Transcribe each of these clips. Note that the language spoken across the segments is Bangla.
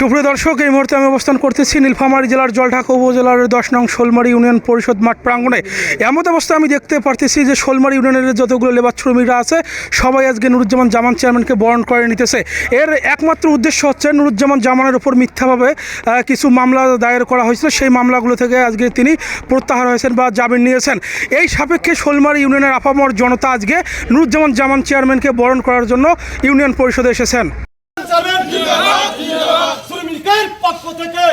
সুপ্রিয় দর্শক, এই মুহূর্তে আমি অবস্থান করতেছি নীলফামারী জেলার জলঢাকা উপজেলার দশ নং শোলমারি ইউনিয়ন পরিষদ মাঠ প্রাঙ্গণে। এমত অবস্থা আমি দেখতে পারতেছি যে শোলমারি ইউনিয়নের যতগুলো লেবার শ্রমিকরা আছে, সবাই আজকে নুরুজ্জামান জামান চেয়ারম্যানকে বরণ করে নিতেছে। এর একমাত্র উদ্দেশ্য হচ্ছে নুরুজ্জামান জামানের উপর মিথ্যাভাবে কিছু মামলা দায়ের করা হয়েছিল। সেই মামলাগুলো থেকে আজকে তিনি প্রত্যাহার হয়েছেন বা জামিন নিয়েছেন। এই সাপেক্ষে শোলমারি ইউনিয়নের আপামর জনতা আজকে নুরুজ্জামান জামান চেয়ারম্যানকে বরণ করার জন্য ইউনিয়ন পরিষদে এসেছেন। শ্রমিকের পক্ষ থেকে।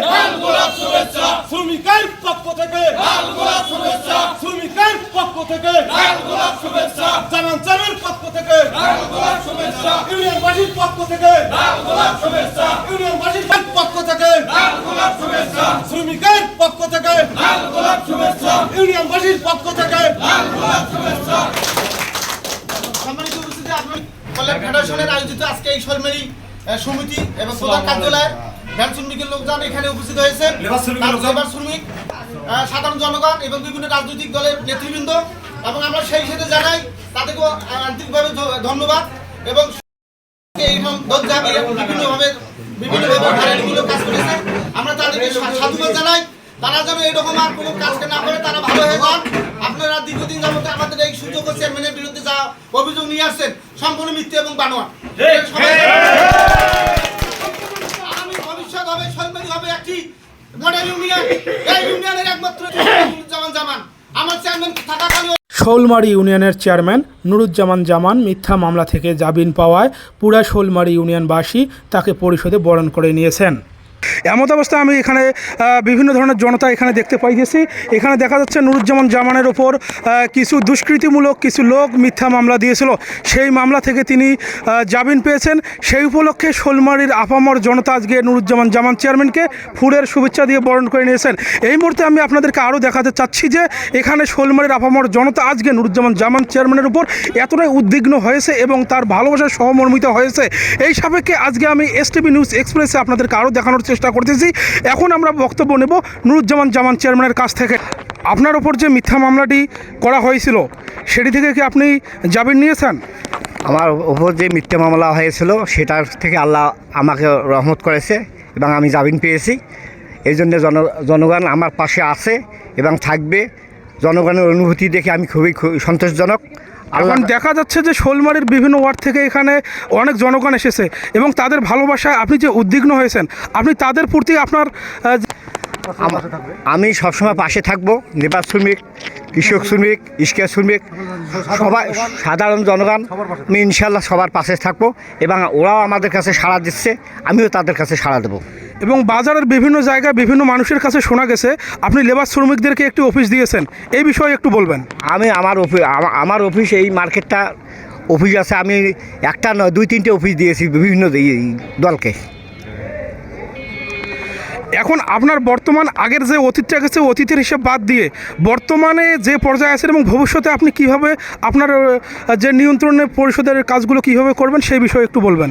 শ্রমিকের পক্ষ থেকে। শ্রমিকের পক্ষ থেকে। জামান চামের পক্ষ থেকে। ইউনিয়নবাসীর পক্ষ থেকে। ইউনিয়নবাসীর পক্ষ থেকে। শ্রমিকের পক্ষ থেকে। ইউনিয়নবাসীর পক্ষ থেকে। সম্মানিত উপস্থিতি আপনার কল্যাণ ফেডারেশনের আয়োজিত আজকে এই সরকারি সমিতি এবং প্রধান কার্যালয়ের ভ্যান শ্রমিকের লোকজন এখানে উপস্থিত হয়েছে। লেবার শ্রমিক সাধারণ জনগণ এবং বিভিন্ন রাজনৈতিক দলের নেতৃবৃন্দ। এবং আমরা সেই সাথে জানাই তাদেরকেও আন্তরিকভাবে ধন্যবাদ এবং বিভিন্নভাবে বিভিন্নভাবে বিভিন্ন কাজ করেছে। আমরা তাদেরকে সাধুবাদ জানাই। তারা যেন এরকম আর কোনো কাজকে না করে তারা ভালো হয়ে যান আপনারা দীর্ঘদিন যাবত আমাদের এই সুযোগ চেয়ারম্যানের বিরুদ্ধে যা অভিযোগ নিয়ে আসছেন সম্পূর্ণ মিথ্যে এবং বানোয়া আগামী ভবিষ্যৎ হবে সরকারি হবে একটি ইউনিয়নের চেয়ারম্যান শোলমারি ইউনিয়নের চেয়ারম্যান নুরুজ্জামান জামান মিথ্যা মামলা থেকে জামিন পাওয়ায় পুরা শোলমারি ইউনিয়নবাসী তাকে পরিষদে বরণ করে নিয়েছেন। এমত অবস্থায় আমি এখানে বিভিন্ন ধরনের জনতা এখানে দেখতে পাইতেছি। এখানে দেখা যাচ্ছে নুরুজ্জামান জামানের ওপর কিছু দুষ্কৃতিমূলক, কিছু লোক মিথ্যা মামলা দিয়েছিল। সেই মামলা থেকে তিনি জামিন পেয়েছেন। সেই উপলক্ষে শোলমারির আপামর জনতা আজকে নুরুজ্জামান জামান চেয়ারম্যানকে ফুলের শুভেচ্ছা দিয়ে বরণ করে নিয়েছেন। এই মুহূর্তে আমি আপনাদেরকে আরও দেখাতে চাচ্ছি যে, এখানে শোলমারির আপামর জনতা আজকে নুরুজ্জামান জামান চেয়ারম্যানের উপর এতটাই উদ্বিগ্ন হয়েছে এবং তার ভালোবাসা সহমর্মিত হয়েছে। এই সাপেক্ষে আজকে আমি এস নিউজ এক্সপ্রেসে আপনাদেরকে আরও দেখানোর চেষ্টা করতেছি। এখন আমরা বক্তব্য নেব নুরুজ্জামান জামান চেয়ারম্যানের কাছ থেকে। আপনার ওপর যে মিথ্যা মামলাটি করা হয়েছিল, সেটি থেকে কি আপনি জামিন নিয়েছেন? আমার ওপর যে মিথ্যা মামলা হয়েছিল, সেটার থেকে আল্লাহ আমাকে রহমত করেছে এবং আমি জামিন পেয়েছি। এই জন্য জন, জনগণ আমার পাশে আছে এবং থাকবে। জনগণের অনুভূতি দেখে আমি খুবই সন্তোষজনক। এখন দেখা যাচ্ছে যে শোলমারির বিভিন্ন ওয়ার্ড থেকে এখানে অনেক জনগণ এসেছে এবং তাদের ভালোবাসায় আপনি যে উদ্বিগ্ন হয়েছেন আপনি তাদের প্রতি আপনার আমা- সবসময় পাশে থাকব লেবার শ্রমিক কৃষক শ্রমিক ইস্কা শ্রমিক সবাই সাধারণ জনগণ আমি ইনশাল্লাহ সবার পাশে থাকব এবং ওরাও আমাদের কাছে সাড়া দিচ্ছে আমিও তাদের কাছে সাড়া দেবো। এবং বাজারের বিভিন্ন জায়গায় বিভিন্ন মানুষের কাছে শোনা গেছে আপনি লেবার শ্রমিকদেরকে একটি অফিস দিয়েছেন এই বিষয়ে একটু বলবেন। আমি আমার অফিস আমার অফিস এই মার্কেটটা অফিস আছে আমি একটা নয় দুই তিনটে অফিস দিয়েছি বিভিন্ন দলকে। এখন আপনার বর্তমান আগের যে অতীতটা গেছে, অতীতের হিসেব বাদ দিয়ে বর্তমানে যে পর্যায়ে আছেন এবং ভবিষ্যতে আপনি কীভাবে আপনার যে নিয়ন্ত্রণে পরিষদের কাজগুলো কীভাবে করবেন সেই বিষয়ে একটু বলবেন।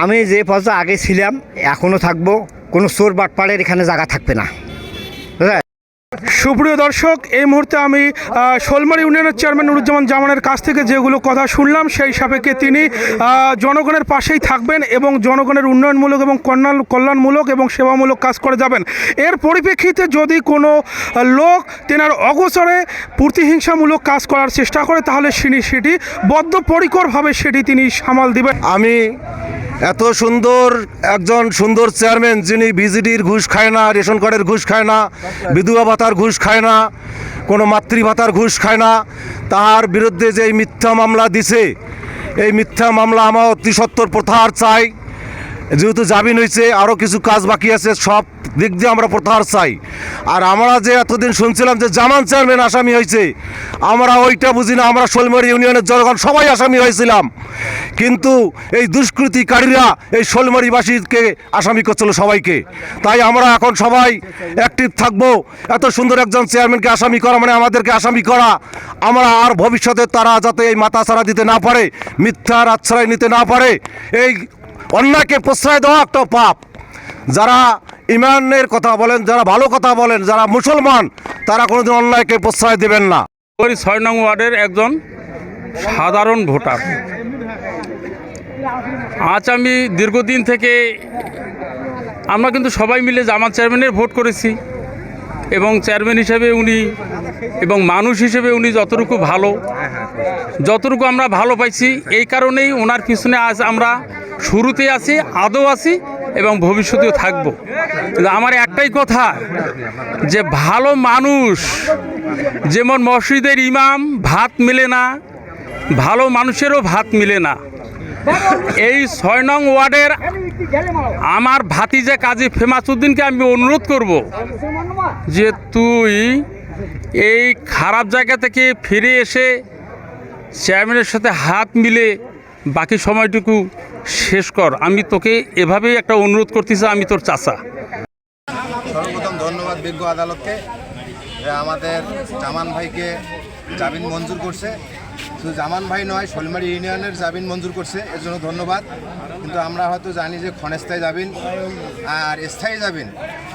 আমি যে পর্যায়ে আগে ছিলাম এখনও থাকব, কোনো চোর বাটপাড়ের এখানে জায়গা থাকবে না। সুপ্রিয় দর্শক, এই মুহূর্তে আমি শোলমারি ইউনিয়নের চেয়ারম্যান নুরুজ্জামান জামানের কাছ থেকে যেগুলো কথা শুনলাম, সেই সাপেক্ষে তিনি জনগণের পাশেই থাকবেন এবং জনগণের উন্নয়নমূলক এবং কল্যাণ কল্যাণমূলক এবং সেবামূলক কাজ করে যাবেন। এর পরিপ্রেক্ষিতে যদি কোনো লোক তেনার অগোচরে প্রতিহিংসামূলক কাজ করার চেষ্টা করে, তাহলে তিনি সেটি বদ্ধপরিকরভাবে সেটি তিনি সামাল দিবেন। আমি এত সুন্দর একজন সুন্দর চেয়ারম্যান যিনি বিজিডির ঘুষ খায় না, রেশন কার্ডের ঘুষ খায় না, বিধবা ভাতার ঘুষ খায় না, কোনো মাতৃভাতার ঘুষ খায় না, তার বিরুদ্ধে যে মিথ্যা মামলা দিছে, এই মিথ্যা মামলা আমার অতি সত্তর প্রথার চাই। যেহেতু জামিন হয়েছে আরও কিছু কাজ বাকি আছে, সব দিক দিয়ে আমরা প্রত্যাহার চাই। আর আমরা যে এতদিন শুনছিলাম যে জামান চেয়ারম্যান আসামি হয়েছে, আমরা ওইটা বুঝি না, আমরা শোলমারি ইউনিয়নের জনগণ সবাই আসামি হয়েছিলাম। কিন্তু এই দুষ্কৃতিকারীরা এই শোলমারিবাসীকে আসামি করছিল সবাইকে। তাই আমরা এখন সবাই অ্যাক্টিভ থাকব। এত সুন্দর একজন চেয়ারম্যানকে আসামি করা মানে আমাদেরকে আসামি করা। আমরা আর ভবিষ্যতে তারা যাতে এই মাথা ছাড়া দিতে না পারে মিথ্যার আশ্রয় নিতে না পারে, এই অন্যায়কে প্রশ্রয় দেওয়া একটা পাপ। যারা ইমানের কথা বলেন, যারা ভালো কথা বলেন, যারা মুসলমান, তারা কোনোদিন অন্যায়কে প্রশ্রয় দেবেন না। ওই ছয় নং ওয়ার্ডের একজন সাধারণ ভোটার। আজ আমি দীর্ঘদিন থেকে আমরা কিন্তু সবাই মিলে জামাত চেয়ারম্যানের ভোট করেছি এবং চেয়ারম্যান হিসেবে উনি এবং মানুষ হিসেবে উনি যতটুকু ভালো, যতটুকু আমরা ভালো পাইছি, এই কারণেই ওনার পিছনে আজ আমরা শুরুতে আছি, আদৌ আছি এবং ভবিষ্যতেও থাকব। কিন্তু আমার একটাই কথা, যে ভালো মানুষ, যেমন মসজিদের ইমাম, ভাত মেলে না, ভালো মানুষেরও ভাত মিলে না। এই ছয় নং ওয়ার্ডের আমার ভাতিজা কাজী ফেমাসুদ্দিনকে আমি অনুরোধ করব যে তুই এই খারাপ জায়গা থেকে ফিরে এসে চেয়ারম্যানের সাথে হাত মিলে বাকি সময়টুকু শেষ কর। আমি তোকে এভাবেই একটা অনুরোধ করতেছি আমি তোর চাচা। সর্বপ্রথম ধন্যবাদ বিজ্ঞ আদালতকে আমাদের জামান ভাইকে জামিন মঞ্জুর করছে। শুধু জামান ভাই নয়, শোলমারি ইউনিয়নের জামিন মঞ্জুর করছে, এর জন্য ধন্যবাদ। কিন্তু আমরা হয়তো জানি যে ক্ষণস্থায়ী জামিন আর স্থায়ী জামিন,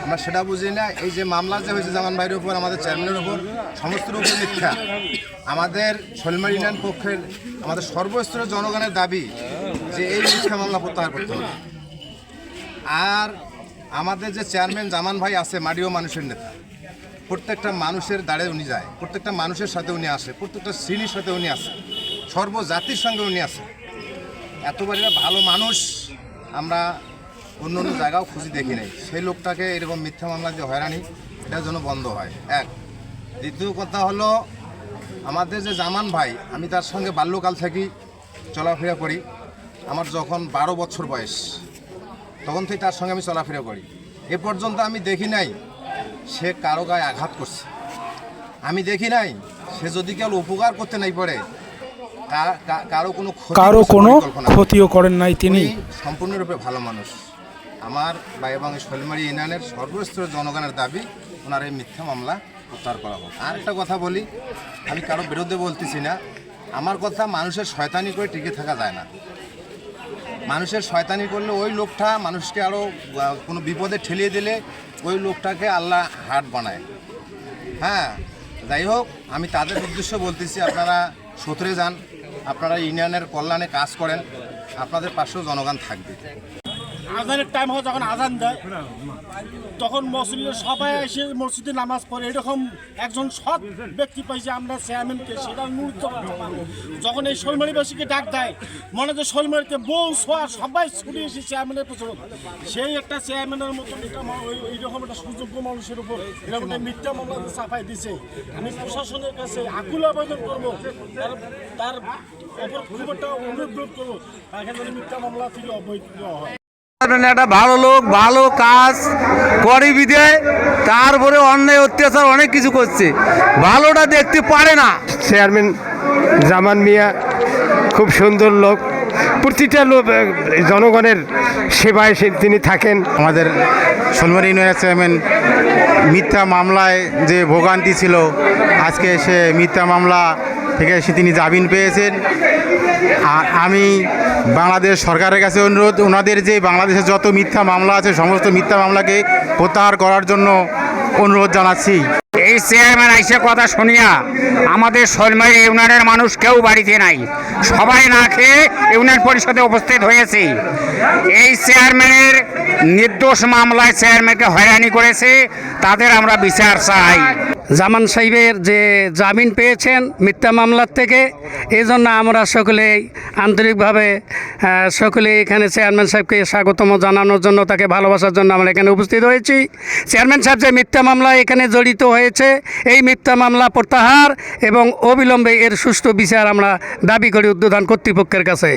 আমরা সেটা বুঝি না। এই যে মামলা যে হয়েছে জামান ভাইয়ের উপর, আমাদের চেয়ারম্যানের উপর, সমস্ত উপর মিথ্যা। আমাদের শোলমারি ইউনিয়ন পক্ষের, আমাদের সর্বস্তরের জনগণের দাবি যে এই মিথ্যা মামলা প্রত্যাহার করতে হবে। আর আমাদের যে চেয়ারম্যান জামান ভাই আছে, মাডিও মানুষের নেতা, প্রত্যেকটা মানুষের দাঁড়ে উনি যায়, প্রত্যেকটা মানুষের সাথে উনি আসে, প্রত্যেকটা শ্রেণির সাথে উনি আসে, সর্বজাতির সঙ্গে উনি আসে। এতবারই ভালো মানুষ আমরা অন্য অন্য জায়গাও খুঁজি দেখি নাই। সেই লোকটাকে এরকম মিথ্যা মামলা যে হয়রানি এটা যেন বন্ধ হয়। এক। দ্বিতীয় কথা হলো, আমাদের যে জামান ভাই, আমি তার সঙ্গে বাল্যকাল থেকেই চলাফেরা করি। আমার যখন বারো বছর বয়স তখন থেকে তার সঙ্গে আমি চলাফেরা করি। এ পর্যন্ত আমি দেখি নাই সে কারও গায়ে আঘাত করছে। আমি দেখি নাই সে যদি কেউ উপকার করতে নাই পারে কারও কোনো কারও কোনো ক্ষতিও করেন নাই তিনি। সম্পূর্ণরূপে ভালো মানুষ। আমার বা এবং শৈলমারি ইউনিয়নের সর্বস্তরের জনগণের দাবি ওনার এই মিথ্যা মামলা প্রত্যাহার করা হোক। আর একটা কথা বলি আমি কারও বিরুদ্ধে বলতেছি না। আমার কথা মানুষের শয়তানি করে টিকে থাকা যায় না। মানুষের শয়তানি করলে ওই লোকটা মানুষকে আরও কোনো বিপদে ঠেলিয়ে দিলে ওই লোকটাকে আল্লাহ হাট বানায়। হ্যাঁ যাই হোক, আমি তাদের উদ্দেশ্য বলতেছি, আপনারা সতরে যান, আপনারা ইউনিয়নের কল্যাণে কাজ করেন, আপনাদের পাশেও জনগণ থাকবে। আজানের টাইম হয় যখন আজান দেয়, তখন মসজিদের সবাই এসে মসজিদে নামাজ পড়ে। এরকম একজন সৎ ব্যক্তি পাইছে আমরা চেয়ারম্যানকে সেটা। যখন এই শৈলমারিবাসীকে ডাক দেয়, মনে যে শৈলমারিতে বউ সোয়া সবাই ছুটে এসে চেয়ারম্যানের পেছনে সেই একটা চেয়ারম্যানের মতো এইরকম একটা সুযোগ্য মানুষের উপর এরকম একটা মিথ্যা মামলা চাপাই দিছে। আমি প্রশাসনের কাছে আকুল আবেদন করব, তার তার অপর খুব একটা অনুরোধ করব, তাকে মিথ্যা মামলা থেকে দেওয়া হয়। একটা ভালো লোক ভালো কাজ করে বিদে তারপরে অন্যায় অত্যাচার অনেক কিছু করছে। ভালোটা দেখতে পারে না। চেয়ারম্যান জামান মিয়া খুব সুন্দর লোক। প্রতিটা লোক জনগণের সেবায় সে তিনি থাকেন। আমাদের সোলমারি ইউনিয়নের চেয়ারম্যান মিথ্যা মামলায় যে ভোগান্তি ছিল আজকে সে মিথ্যা মামলা থেকে তিনি জামিন পেয়েছেন। আমি বাংলাদেশ সরকারের কাছে অনুরোধ, ওনাদের যে বাংলাদেশের যত মিথ্যা মামলা আছে, সমস্ত মিথ্যা মামলাকে প্রত্যাহার করার জন্য অনুরোধ জানাচ্ছি। এই চেয়ারম্যান আইসে কথা শুনিয়া আমাদের শৈলমারি ইউনিয়নের মানুষ কেউ বাড়িতে নাই। সবাই না খেয়ে ইউনিয়ন পরিষদে উপস্থিত হয়েছে। এই চেয়ারম্যানের নির্দোষ মামলায় চেয়ারম্যানকে হয়রানি করেছে, তাদের আমরা বিচার চাই। জামান সাহেবের যে জামিন পেয়েছেন মিথ্যা মামলার থেকে এই জন্য আমরা সকলেই আন্তরিকভাবে সকলে এখানে চেয়ারম্যান সাহেবকে স্বাগতম জানানোর জন্য, তাকে ভালোবাসার জন্য আমরা এখানে উপস্থিত হয়েছি। চেয়ারম্যান সাহেব যে মিথ্যা মামলা এখানে জড়িত হয়েছে, এই মিথ্যা মামলা প্রত্যাহার এবং অবিলম্বে এর সুষ্ঠু বিচার আমরা দাবি করি উদ্বোধন কর্তৃপক্ষের কাছে।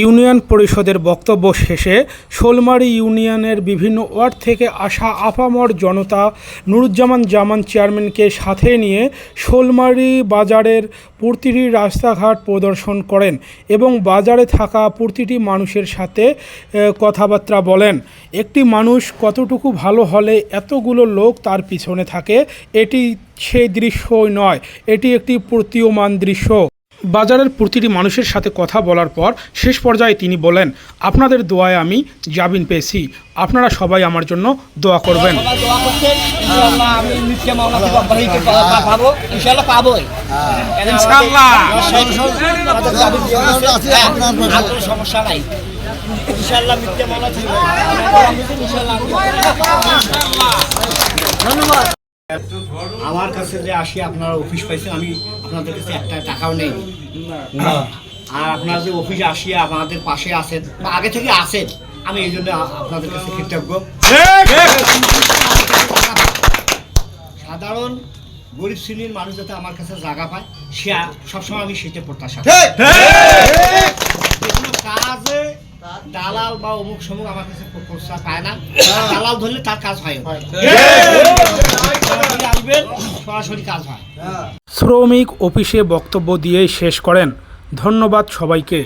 ইউনিয়ন পরিষদের বক্তব্য শেষে শোলমারি ইউনিয়নের বিভিন্ন ওয়ার্ড থেকে আসা আপামর জনতা, নুরুজ্জামান জামান চেয়ারম্যানকে সাথে নিয়ে শোলমারি বাজারের প্রতিটি রাস্তাঘাট প্রদর্শন করেন এবং বাজারে থাকা প্রতিটি মানুষের সাথে কথাবার্তা বলেন। একটি মানুষ কতটুকু ভালো হলে এতগুলো লোক তার পিছনে থাকে, এটি সেই দৃশ্যই নয়। এটি একটি প্রতীয়মান দৃশ্য। বাজারের প্রতিটি মানুষের সাথে কথা বলার পর শেষ পর্যায়ে তিনি বলেন আপনাদের দোয়ায় আমি জামিন পেয়েছি। আপনারা সবাই আমার জন্য দোয়া করবেন। সমস্যা নাই। ইনশাল্লাহ ইনশাল্লাহ আমার কাছে যে আসি আপনারা অফিস পাইছেন আমি আপনাদের কাছে একটা টাকাও নেই। আর আপনারা যে অফিসে আসিয়া আমাদের পাশে আছেন বা আগে থেকে আছেন আমি এই জন্য আপনাদের কাছে কৃতজ্ঞ। সাধারণ গরিব শ্রেণির মানুষ যাতে আমার কাছে জায়গা পায় সে সবসময় আমি সেটা প্রত্যাশা কাজে দালাল বা অমুক সমুক আমার কাছে প্রস্তাব পায় না। দালাল ধরলে তার কাজ হয় সরাসরি কাজ হয়। শ্রমিক অফিসে বক্তব্য দিয়ে শেষ করেন। ধন্যবাদ সবাইকে।